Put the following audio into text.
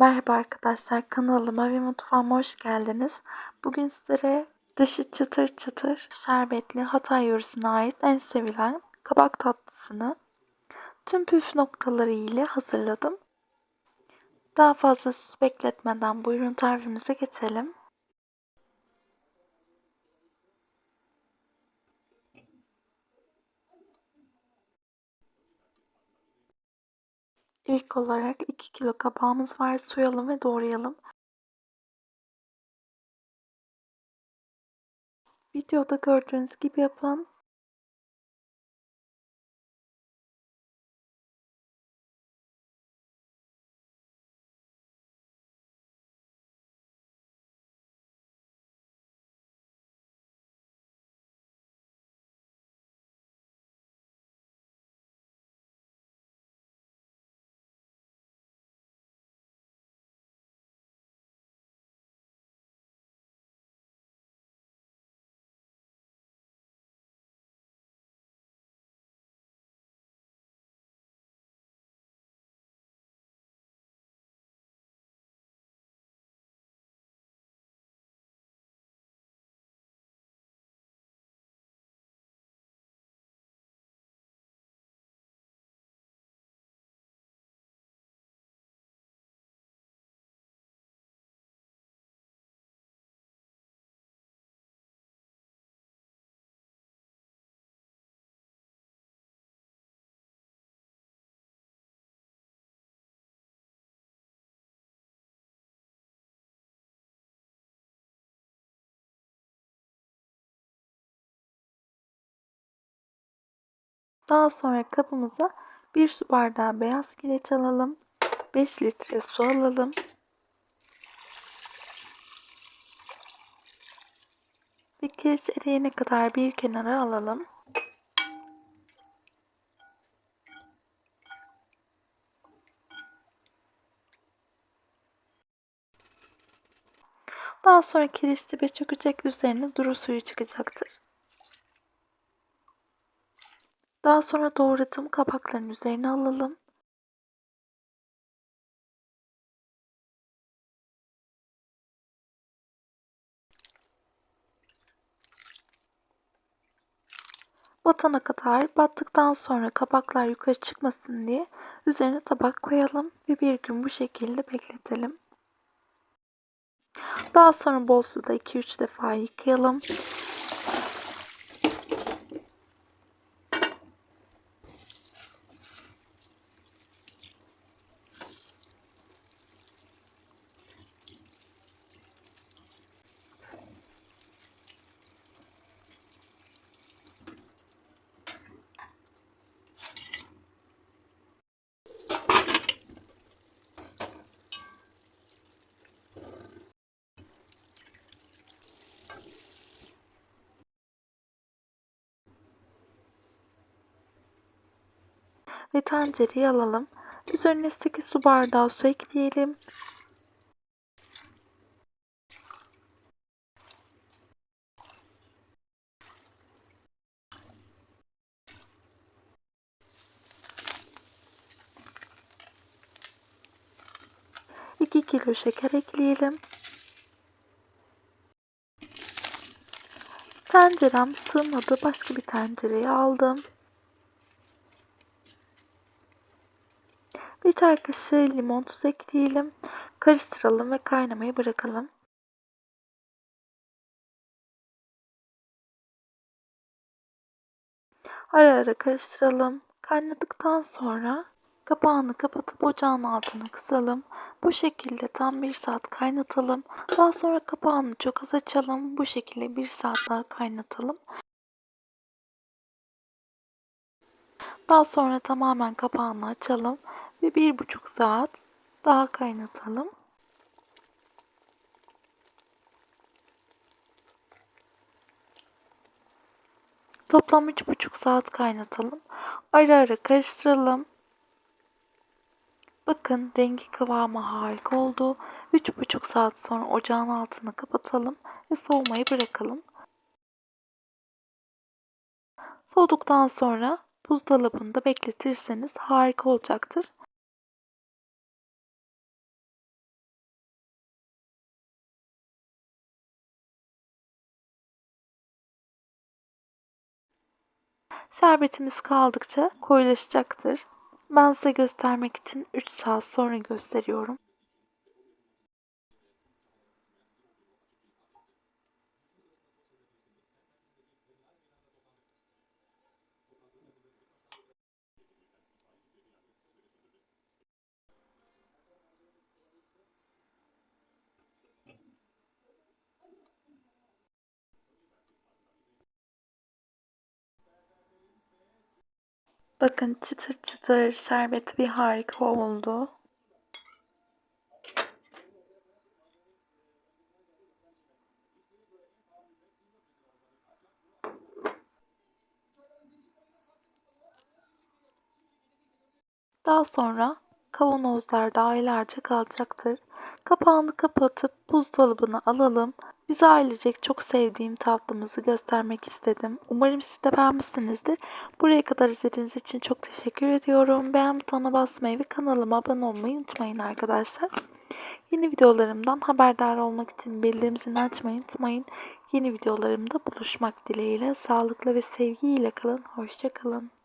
Merhaba arkadaşlar kanalıma ve mutfağıma hoş geldiniz. Bugün sizlere dışı çıtır çıtır şerbetli Hatay yöresine ait en sevilen kabak tatlısını tüm püf noktaları ile hazırladım. Daha fazla sizi bekletmeden buyurun tarifimize geçelim. İlk olarak 2 kilo kabağımız var. Soyalım ve doğrayalım. Videoda gördüğünüz gibi yapın. Daha sonra kabımıza 1 su bardağı beyaz kireç alalım. 5 litre su alalım. Ve kireç eriyene kadar bir kenara alalım. Daha sonra kireç dibe çökecek üzerine duru suyu çıkacaktır. Daha sonra doğradığım kabakların üzerine alalım. Batana kadar battıktan sonra kabaklar yukarı çıkmasın diye üzerine tabak koyalım ve bir gün bu şekilde bekletelim. Daha sonra bol suda 2-3 defa yıkayalım. Ve tencereyi alalım. Üzerine 8 su bardağı su ekleyelim. İki kilo şeker ekleyelim. Tencerem sığmadı. Başka bir tencereye aldım. Bir çay kaşığı limon tuz ekleyelim. Karıştıralım ve kaynamaya bırakalım. Ara ara karıştıralım. Kaynadıktan sonra kapağını kapatıp ocağın altını kısalım. Bu şekilde tam bir saat kaynatalım. Daha sonra kapağını çok az açalım. Bu şekilde bir saat daha kaynatalım. Daha sonra tamamen kapağını açalım ve bir buçuk saat daha kaynatalım. Toplam üç buçuk saat kaynatalım. Ara ara karıştıralım. Bakın rengi kıvamı harika oldu. Üç buçuk saat sonra ocağın altını kapatalım ve soğumayı bırakalım. Soğuduktan sonra buzdolabında bekletirseniz harika olacaktır. Şerbetimiz kaldıkça koyulaşacaktır. Ben size göstermek için 3 saat sonra gösteriyorum. Bakın çıtır çıtır şerbet bir harika oldu. Daha sonra kavanozlarda aylarca kalacaktır. Kapağını kapatıp buzdolabına alalım. Biz ailecek çok sevdiğim tatlımızı göstermek istedim. Umarım siz de beğenmişsinizdir. Buraya kadar izlediğiniz için çok teşekkür ediyorum. Beğen butonuna basmayı ve kanalıma abone olmayı unutmayın arkadaşlar. Yeni videolarımdan haberdar olmak için bildirim zilini açmayı unutmayın. Yeni videolarımda buluşmak dileğiyle sağlıklı ve sevgiyle kalın. Hoşçakalın.